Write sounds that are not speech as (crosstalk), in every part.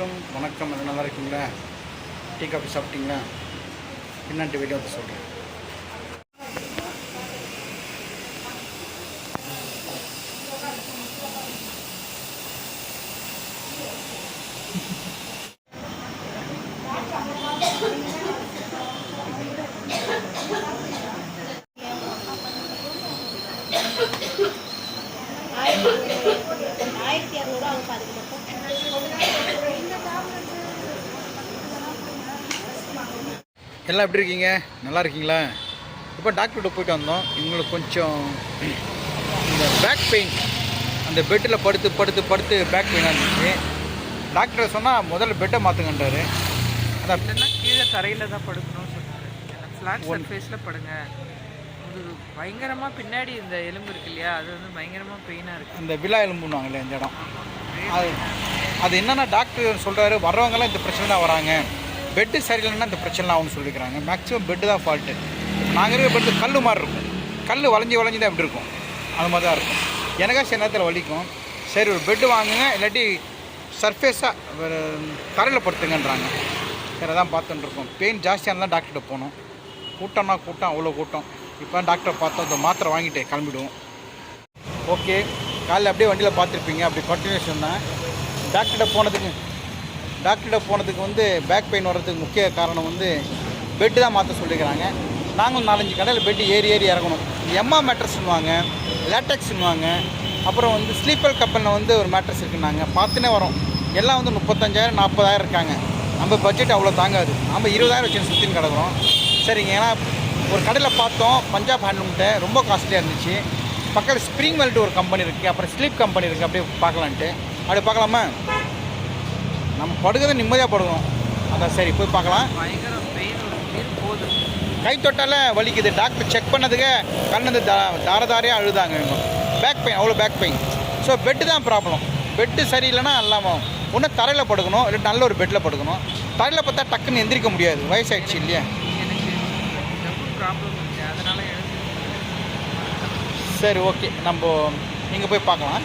வணக்கம். வணக்கம். அது நல்லா இருக்கீங்களா டீ காஃபி சாப்பிட்டீங்களா? என்னன்ட்டு வீடியோ வந்து சொல்கிறேன் ஆயிரத்தி இரநூறுவா அவங்க பாதிக்கப்பட்டோம் எல்லாம் எப்படி இருக்கீங்க? நல்லா இருக்கீங்களா? இப்போ டாக்டர்கிட்ட போயிட்டு வந்தோம். இவங்களுக்கு கொஞ்சம் இந்த பேக் பெயின் அந்த பெட்டில் படுத்து படுத்து படுத்து பேக் பெயினாக இருந்துச்சு. டாக்டர் சொன்னால் முதல்ல பெட்டை மாற்றுங்கன்றாரு அதான் கீழே தரையில் தான் படுக்கணும்னு சொன்னார். ஃப்ளாட் சர்ஃபேஸில் படுங்க. அது பயங்கரமாக பின்னாடி இந்த எலும்பு இருக்கு இல்லையா? அது வந்து பயங்கரமாக பெயினாக இருக்குது அந்த விழா எலும்புன்னுவாங்கல்ல இந்த இடம். அது அது என்னென்னா டாக்டர் சொல்கிறாரு வர்றவங்கலாம் இந்த பிரச்சனை தான் வராங்க. பெட்டு சரியில்லைன்னா இந்த பிரச்சனை ஆகும்னு சொல்லியிருக்கிறாங்க. மேக்ஸிமம் பெட்டு தான் ஃபால்ட்டு நாங்கள் இருக்கிற பெட்டு கல் மாதிரி இருக்கும். கல் வளைஞ்சி வளைஞ்சி தான் எப்படி இருக்கும். அது மாதிரி தான் இருக்கும். எனக்கா சில நேரத்தில் வலிக்கும். சரி ஒரு பெட்டு வாங்குங்க. இல்லாட்டி சர்ஃபேஸாக ஒரு தரையில் படுத்துங்கன்றாங்க. வேறு தான் பார்த்துட்டுருக்கோம் பெயின் ஜாஸ்தியான தான் டாக்டர்கிட்ட போனோம் கூட்டம்னா கூட்டம் அவ்வளோ கூட்டம். இப்போ டாக்டரை பார்த்தோம். இந்த மாத்திரை வாங்கிட்டு கிளம்பிடுவோம். ஓகே காலைல அப்படியே வண்டியில் பார்த்துருப்பீங்க. அப்படி கண்டினியூஷன் தான். டாக்டர்கிட்ட போனதுக்கு டாக்டர்கிட்ட போனதுக்கு வந்து பேக் பெயின் வர்றதுக்கு முக்கிய காரணம் வந்து பெட்டு தான் மாற்ற சொல்லிக்கிறாங்க நாங்களும் நாலஞ்சு கடையில் பெட்டு ஏறி ஏறி இறங்கணும். எம்மா மேட்ரஸ்ன்னுவாங்க லேட்டக்ஸ்ன்னுவாங்க அப்புறம் வந்து ஸ்லீப்பர் கப்பலில் வந்து ஒரு மேட்ரஸ் இருக்குன்னாங்க. பார்த்துனே வரோம். எல்லாம் வந்து முப்பத்தஞ்சாயிரம் நாற்பதாயிரம் இருக்காங்க. நம்ம பட்ஜெட் அவ்வளோ தாங்காது. நம்ம இருபதாயிரம் வச்சு சுற்றின்னு கிடக்குறோம். சரிங்க ஏன்னா ஒரு கடையில் பார்த்தோம் பஞ்சாப் ஹேண்ட்லூம்கிட்ட ரொம்ப காஸ்ட்லியாக இருந்துச்சு. பக்கத்தில் ஸ்ப்ரிங் வெல்ட் ஒரு கம்பெனி இருக்குது அப்புறம் ஸ்லீப் கம்பெனி இருக்குது அப்படியே பார்க்கலான்ட்டு. அப்படி பார்க்கலாமா? நம்ம படுக்கிறத நிம்மதியாக படுக்கணும். அதான் சரி போய் பார்க்கலாம். கை தொட்டால வலிக்குது. டாக்டர் செக் பண்ணதுக்கு கண்ணது தா தார தாரையாக அழுதாங்க இவங்க. பேக் பெயின் அவ்வளோ பேக் பெயின் ஸோ பெட்டு தான் ப்ராப்ளம் பெட்டு சரியில்லைன்னா இல்லாமல் ஒன்று தரையில் படுக்கணும் இல்லை நல்ல ஒரு பெட்டில் படுக்கணும். தரையில் பார்த்தா டக்குன்னு எந்திரிக்க முடியாது. வயசாயிடுச்சு இல்லையா? சரி ஓகே நம்ம இங்கே போய் பார்க்கலாம்.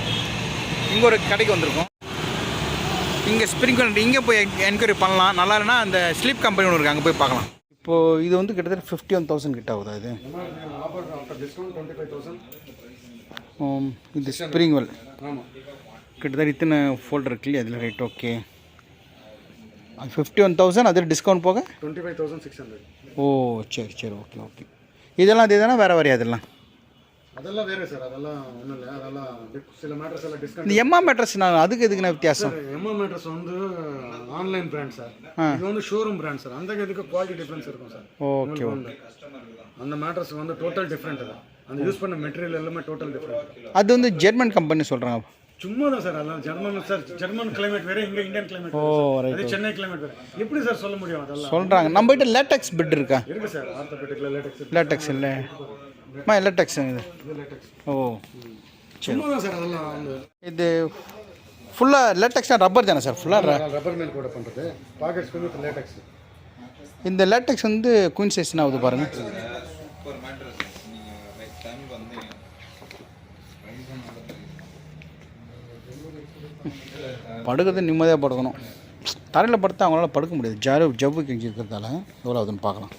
இங்கே ஒரு கடைக்கு வந்திருக்கோம். இங்கே ஸ்ப்ரிங்க்லர் இங்கே போய் என்கொயரி பண்ணலாம். நல்லா இல்லைன்னா அந்த ஸ்லீப் கம்பெனி ஒன்று இருக்குது அங்கே போய் பார்க்கலாம். இப்போது இது வந்து கிட்டத்தட்ட ஃபிஃப்டி ஒன் தௌசண்ட் கிட்ட ஆகுதா இது? இது ஸ்ப்ரிங் வெல் கிட்டத்தட்ட இத்தனை ஃபோல்டர் இருக்கு இல்லையா அதில் ரைட் ஓகே அது ஃபிஃப்டி ஒன் தௌசண்ட் அதில் டிஸ்கவுண்ட் போக? Twenty five thousand six hundred oh சரி சரி ஓகே ஓகே இதெல்லாம் அது தானே? வேறு வேறு அதெல்லாம் அதெல்லாம் வேறு சார் அதெல்லாம் ஒன்றும் இல்லை. அதெல்லாம் சில மேட்ரஸ் எல்லாம் டிஸ்கவுண்ட் இந்த எம்மா மேட்ரஸ் நான் அதுக்கு எதுக்குண்ணா வித்தியாசம்? எம்ஓ மேட்ரஸ் வந்து ஆன்லைன் பிராண்ட் சார். இது வந்து ஷோரூம் பிராண்ட் சார். அந்த இதுக்கு குவாலிட்டி டிஃப்ரென்ஸ் இருக்கும் சார். ஓகே ஓகே அந்த மேட்ரஸ் வந்து டோட்டல் டிஃப்ரெண்ட் தான். அந்த யூஸ் பண்ண மெட்டீரியல் எல்லாமே டோட்டல் டிஃப்ரெண்ட் அது வந்து ஜெர்மன் கம்பெனி சொல்கிறாங்க சும்மா தான் சார் அதெல்லாம் ஜெர்மன் சார் ஜெர்மன் கிளைமேட் வேற இங்க Indian climate oh right Chennai climate வேற. எப்படி சார் சொல்ல முடியும் அதெல்லாம்? சொல்கிறாங்க நம்ம கிட்ட லேட்டக்ஸ் பெட் இருக்கா? இருக்கு சார் ஆர்த்தோபெட்டிக்ல லேட்டக்ஸ் லேட்டக்ஸ் இல்லை. அம்மா லேட்டக்ஸ் இது? Oh sir. அதெல்லாம் இது ஃபுல்லாக லேட்டக்ஸ்னா ரப்பர் தானே சார்? ஃபுல்லாக ரப்பர் மேல் கூட பண்றது. பாக்கெட்ஸ் வந்து லேட்டக்ஸ் இந்த லேட்டக்ஸ் வந்து குயின் சைஸ்னா ஆகுது பாருங்கள் படுக்கிறது நிம்மதியாக படுக்கணும். தரையில் படுத்தா அவங்களால படுக்க முடியாது. ஜரு ஜவ்வு கெஞ்சி இருக்கிறதால எவ்வளோ ஆகுதுன்னு பார்க்கலாம்.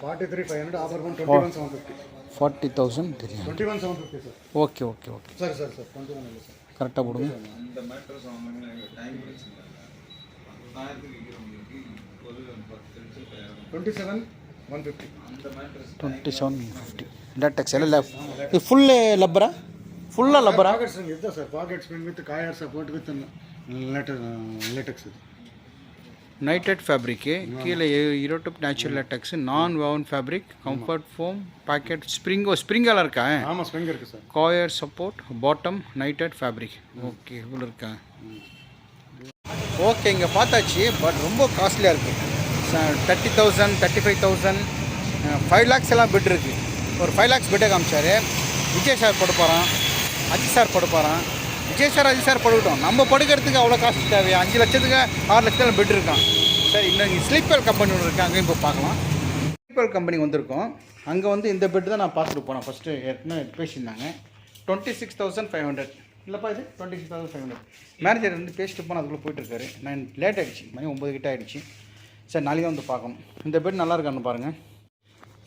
Forty three five hundred offer one twenty one seven fifty forty thousand தெரியும் twenty one seven fifty sir okay okay okay sir sir sir twenty one இல்லை. சார் கரெக்டாக போடுங்க twenty seven one fifty twenty seven fifty latex எல்லாம் இது full லப்பரா ஃபுல்லாக லப்பரா pocket spring இதுதான் sir pocket spring with coir support with later latex இது. நைட்டட் ஃபேப்ரிக்கு கீழே euro top natural latex non woven fabric comfort foam pocket spring oh ஸ்ப்ரிங்கெல்லாம் இருக்கா? ஆமாம் ஸ்ப்ரிங் இருக்குது sir coir support bottom knitted fabric okay இவ்வளோ இருக்கா? Okay இங்கே பார்த்தாச்சு but ரொம்ப காஸ்ட்லியாக இருக்குது thirty thousand thirty five thousand five lakhs எல்லாம் பெட் இருக்குது ஒரு ஃபைவ் லேக்ஸ் பெட்டை காமிச்சார். விஜய் சார் போட போகிறான் அஜித் சார் போட போகிறான் விஜய் சார் சார் படுக்கட்டும். நம்ம படுக்கிறதுக்கு அவ்வளோ காசு தேவையா? அஞ்சு லட்சத்துக்கு ஆறு லட்சத்தில் பெட் இருக்கான். சார் இன்னும் ஸ்லீப்பர் கம்பெனி ஒன்று இருக்குது அங்கேயும் இப்போ பார்க்கலாம். ஸ்லீப்பர் கம்பெனி வந்திருக்கோம். அங்கே வந்து இந்த பெட் தான் நான் பார்த்துட்டு போனேன் ஃபஸ்ட்டு ஏற்கனவே பேசியிருந்தாங்க. Twenty six thousand five hundred இல்லைப்பா இது? Twenty six thousand five hundred manager வந்து பேசிட்டு போனால் அதுக்குள்ளே போயிட்டுருக்காரு நான் லேட் ஆகிடுச்சு மணி ஒம்பது கிட்ட ஆகிடுச்சு சார் நாளைக்கு தான் வந்து பார்க்கணும். இந்த பெட் நல்லா இருக்கான்னு பாருங்கள்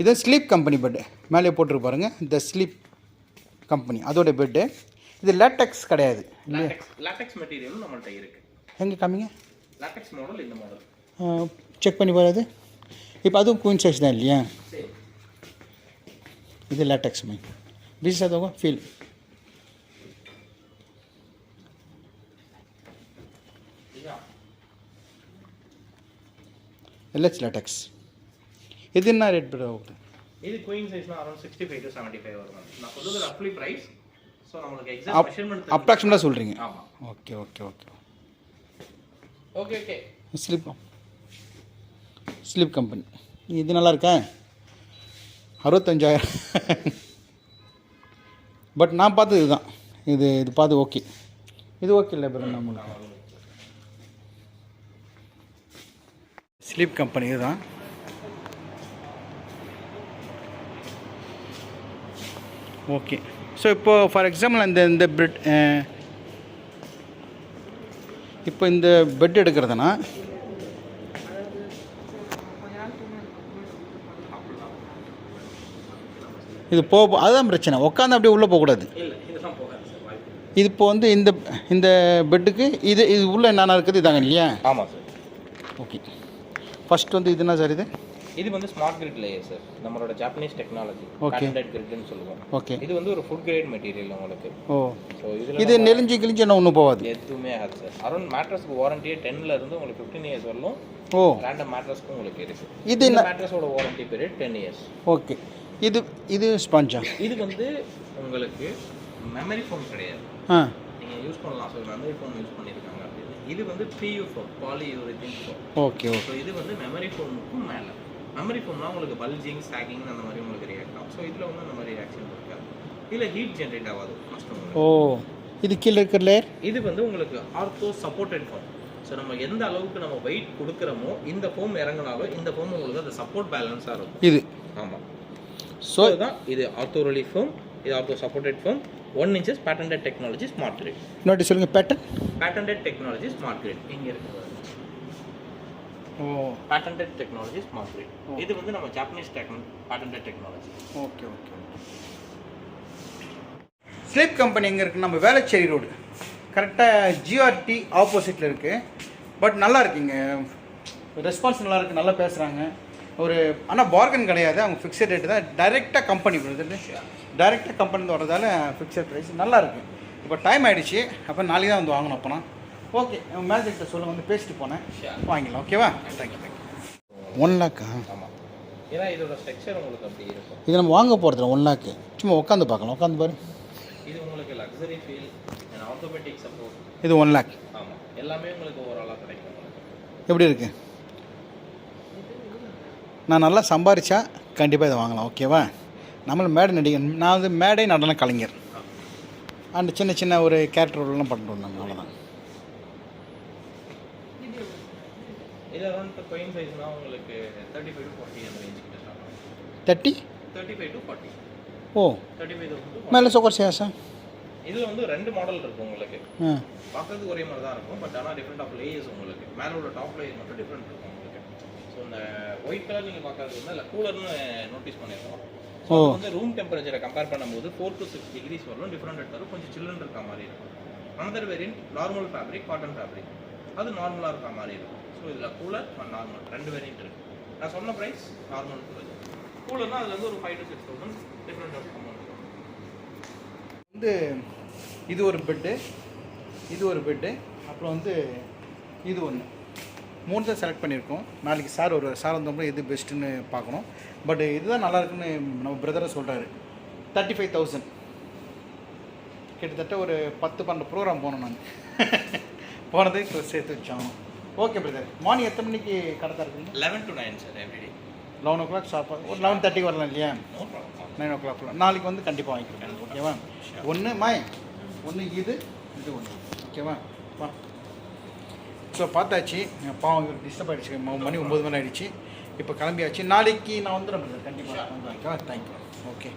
இது ஸ்லீப் கம்பெனி பெட்டு மேலே போட்டிருக்கு பாருங்கள் இந்த ஸ்லீப் கம்பெனி அதோட பெட்டு இது லேட்டெக்ஸ் கிடையாது. லேட்டெக்ஸ் மெட்டீரியல் நம்மள்ட்ட இருக்குது எங்கே காமிங்க? லேட்டெக்ஸ் மாடல் இந்த மாடல் செக் பண்ணி போகிறது இப்போ அதுவும் குயின் சைஸ் தான் இல்லையா? இது லேட்டெக்ஸ் மை. பிசினஸ் அதுவும் ஃபீல் எல்எக்ஸ் லேட்டெக்ஸ் இது என்ன ரேட் ஆகுது இது queen சைஸ்னால் around sixty five to seventy five வரும். நான் சொல்லுறது ரஃப்லி ப்ரைஸ் ஸோ நம்மளுக்கு எக்ஸாக்ட் மெஷர்மெண்ட் அப்ராக்சிமேட்டாக சொல்கிறீங்க ஆமாம் okay okay okay okay okay sleep sleep company இது நல்லா இருக்கா? அறுபத்தஞ்சாயிரம். பட் நான் பார்த்தது இதுதான். இது இது பார்த்து ஓகே இது ஓகே இல்லை பிறகு நம்மளுக்கு ஸ்லீப் கம்பெனி இதுதான். ஓகே ஸோ இப்போ ஃபார் எக்ஸாம்பிள் அந்த இந்த பெட் இப்போ இந்த பெட் எடுக்கிறதுனா இது போ அதுதான் பிரச்சனை. உட்காந்து அப்படியே உள்ளே போகக்கூடாது. இது இப்போ வந்து இந்த இந்த பெட்டுக்கு இது இது உள்ளே என்னென்ன இருக்குது இதாங்க இல்லையா? ஆமாம் சார் ஓகே ஃபர்ஸ்ட் வந்து இது என்ன சார் இது? இது வந்து ஸ்மார்ட் கிரிட் லேயர் சார் நம்மளோட ஜாப்பனீஸ் டெக்னாலஜி. பேட்டன்ட் கிரிட்னு சொல்லுவோம். ஓகே இது வந்து ஒரு ஃபுட் கிரேட் மெட்டீரியல் உங்களுக்கு. ஓ. ஸோ இதில் இது நெலிஞ்சு கிழிஞ்சு என்ன ஒன்றும் போகாது எதுவுமே ஆகாது சார் அரௌண்ட் மேட்ரஸ்க்கு வாரண்டியே டென்ல இருந்து உங்களுக்கு ஃபிஃப்டீன் இயர்ஸ் வரலும் ஓ. ரேண்டம் மேட்ரஸ்க்கும் உங்களுக்கு இருக்கு. இது என்ன? மேட்ரஸோட warranty period ten years okay இது இது ஸ்பாஞ்சா இது வந்து உங்களுக்கு மெமரி ஃபோன் கிடையாது. ஆ. நீங்கள் யூஸ் பண்ணலாம். ஸோ மெமரி ஃபோன் யூஸ் பண்ணியிருக்காங்க அப்படின்னு. இது வந்து PU foam polyurethane foam okay okay இது வந்து மெமரி ஃபோனுக்கும் மேலே. மெமரி ஃபோன்னா உங்களுக்கு பல்ஜிங் சாகிங் அந்த மாதிரி உங்களுக்கு ரியாக்ட் ஆகும். ஸோ இதில் வந்து அந்த மாதிரி ரியாக்ஷன் இருக்காது. இதில் ஹீட் ஜென்ரேட் ஆகாது. ஃபஸ்ட்டு ஓ இது கீழே இருக்கிற லேயர் இது வந்து உங்களுக்கு ஆர்த்தோ சப்போர்ட்டட் ஃபோம் ஸோ நம்ம எந்த அளவுக்கு நம்ம வெயிட் கொடுக்குறோமோ இந்த ஃபோம் இறங்கினாலும் இந்த ஃபோம் உங்களுக்கு அந்த சப்போர்ட் பேலன்ஸாக இருக்கும். இது. ஆமாம் ஸோ இதுதான். இது ஆர்த்தோ ரிலீஃப் ஃபோம் இது ortho supported foam one inches patented technology smart grid இன்னொரு சொல்லுங்கள் pattern patented technology smart grid இங்கே இருக்குது பேட்டன்டட் டெக்னாலஜி ஸ்மார்ட் கிரிட் இது வந்து நம்ம Japanese patented technology okay okay sleep company எங்கே இருக்குது நம்ம வேளச்சேரி ரோடு கரெக்டாக ஜிஆர்டி ஆப்போசிட்டில் இருக்குது பட் நல்லா இருக்குங்க. ரெஸ்பான்ஸ் நல்லா இருக்குது நல்லா பேசுகிறாங்க ஒரு ஆனால் பார்கன் கிடையாது. அவங்க ஃபிக்ஸட் ரேட்டு தான். டைரெக்டாக கம்பெனி வருது. டைரெக்டாக கம்பெனி வரதால ஃபிக்ஸட் ப்ரைஸ் நல்லா இருக்குது இப்போ டைம் ஆயிடுச்சு. அப்போ நாளைக்கு தான் வந்து வாங்கணும் அப்போனா. ஓகே மேனேஜர்கிட்ட சொல்ல வந்து பேசிட்டு போனேன். வாங்கிடலாம் ஓகேவா தேங்க்யூ தேங்க்யூ ஒன் லேக்கா ஆமாம் ஏன்னா இதோட ஸ்ட்ரக்சர் உங்களுக்கு அப்படி இருக்கும். இது நம்ம வாங்க போகிறதில்ல ஒன் லேக்கு சும்மா உட்காந்து பார்க்கலாம் உட்காந்து பாரு. இது உங்களுக்கு luxury feel and automatic support இது ஒன் லேக் ஆமாம் எல்லாமே உங்களுக்கு ஓவராலாக கிடைக்கும். எப்படி இருக்கு? நான் நல்லா சம்பாரிச்சா கண்டிப்பாக இதை வாங்கலாம் ஓகேவா நம்மளும் மேடை நடிகர் நான் வந்து மேடை நடன கலைஞர். அண்ட் சின்ன சின்ன ஒரு கேரக்டர் ரோல்லாம் பண்ணிட்டு நம்ம அவ்வளோதான் இது அரௌண்ட் கொயின் சைஸ்னா உங்களுக்கு தேர்ட்டி ஃபைவ் டு ஃபார்ட்டி அந்த ரேஞ்ச் கிட்ட ஸ்டார்ட் ஆகும். Thirty thirty five to forty oh. Thirty five thousand மேலே சோக்கர் சேசா இதில் வந்து ரெண்டு மாடல் இருக்கும் உங்களுக்கு. பார்க்கறதுக்கு ஒரே மாதிரி தான் இருக்கும் பட் ஆனால் டிஃப்ரெண்ட் ஆஃப் லேயர்ஸ் உங்களுக்கு. மேலே உள்ள டாப் லேயர் மட்டும் டிஃப்ரெண்ட் இருக்கும் உங்களுக்கு. ஸோ இந்த ஒயிட் கலர் நீங்கள் பார்க்கறது வந்து இல்லை கூலர்னு நோட்டீஸ் பண்ணியிருக்கோம் ஸோ. வந்து ரூம் டெம்பரேச்சரை கம்பேர் பண்ணும்போது ஃபோர் டு சிக்ஸ் டிகிரிஸ் வரலும் டிஃப்ரெண்ட் வரும் கொஞ்சம் சில்லுன்னு இருக்க மாதிரி இருக்கும். Another variant normal fabric cotton fabric அது நார்மலாக இருக்கா மாதிரி இருக்கும். ஸோ இதில் கூலர் நார்மல் ரெண்டு வேரியன்ட் இருக்குது நான் சொன்ன ப்ரைஸ் நார்மல் கூலர் கூலர்னால் அதுல வந்து ஒரு five to six thousand different of amount வந்து இது ஒரு பெட்டு இது ஒரு பெட்டு அப்புறம் வந்து இது ஒன்று மூணு தான் செலக்ட் பண்ணியிருக்கோம். நாளைக்கு சார் ஒரு சார் வந்தோம்னா எது பெஸ்ட்டுன்னு பார்க்கணும். பட் இதுதான் நல்லா இருக்குன்னு நம்ம பிரதரை சொல்கிறாரு தேர்ட்டி ஃபைவ் தௌசண்ட் கிட்டத்தட்ட ஒரு பத்து பன்னெண்டு ப்ரோக்ராம் போனோம் நாங்கள் (laughs) போனது இப்போ சேர்த்து வச்சோம். ஓகே பிரதர் மார்னிங் எத்தனை மணிக்கு கடை இருக்குங்க eleven to nine sir everyday eleven o'clock shop ஒரு லெவன் தேர்ட்டிக்கு வரலாம் இல்லையா? நைன் ஓ கிளாக் நாளைக்கு வந்து கண்டிப்பாக வாங்கிக்கிறேன் ஓகேவா ஒன்று மாய் ஒன்று இது இது ஒன்று ஓகேவா வா? ஸோ பார்த்தாச்சு. பாவம் இவர் டிஸ்டர்ப் ஆகிடுச்சு மணி ஒம்பது மணி ஆயிடுச்சு. இப்போ கிளம்பியாச்சு. நாளைக்கு நான் வந்துடுறேன் கண்டிப்பாக ஓகேவா தேங்க்யூ ஓகே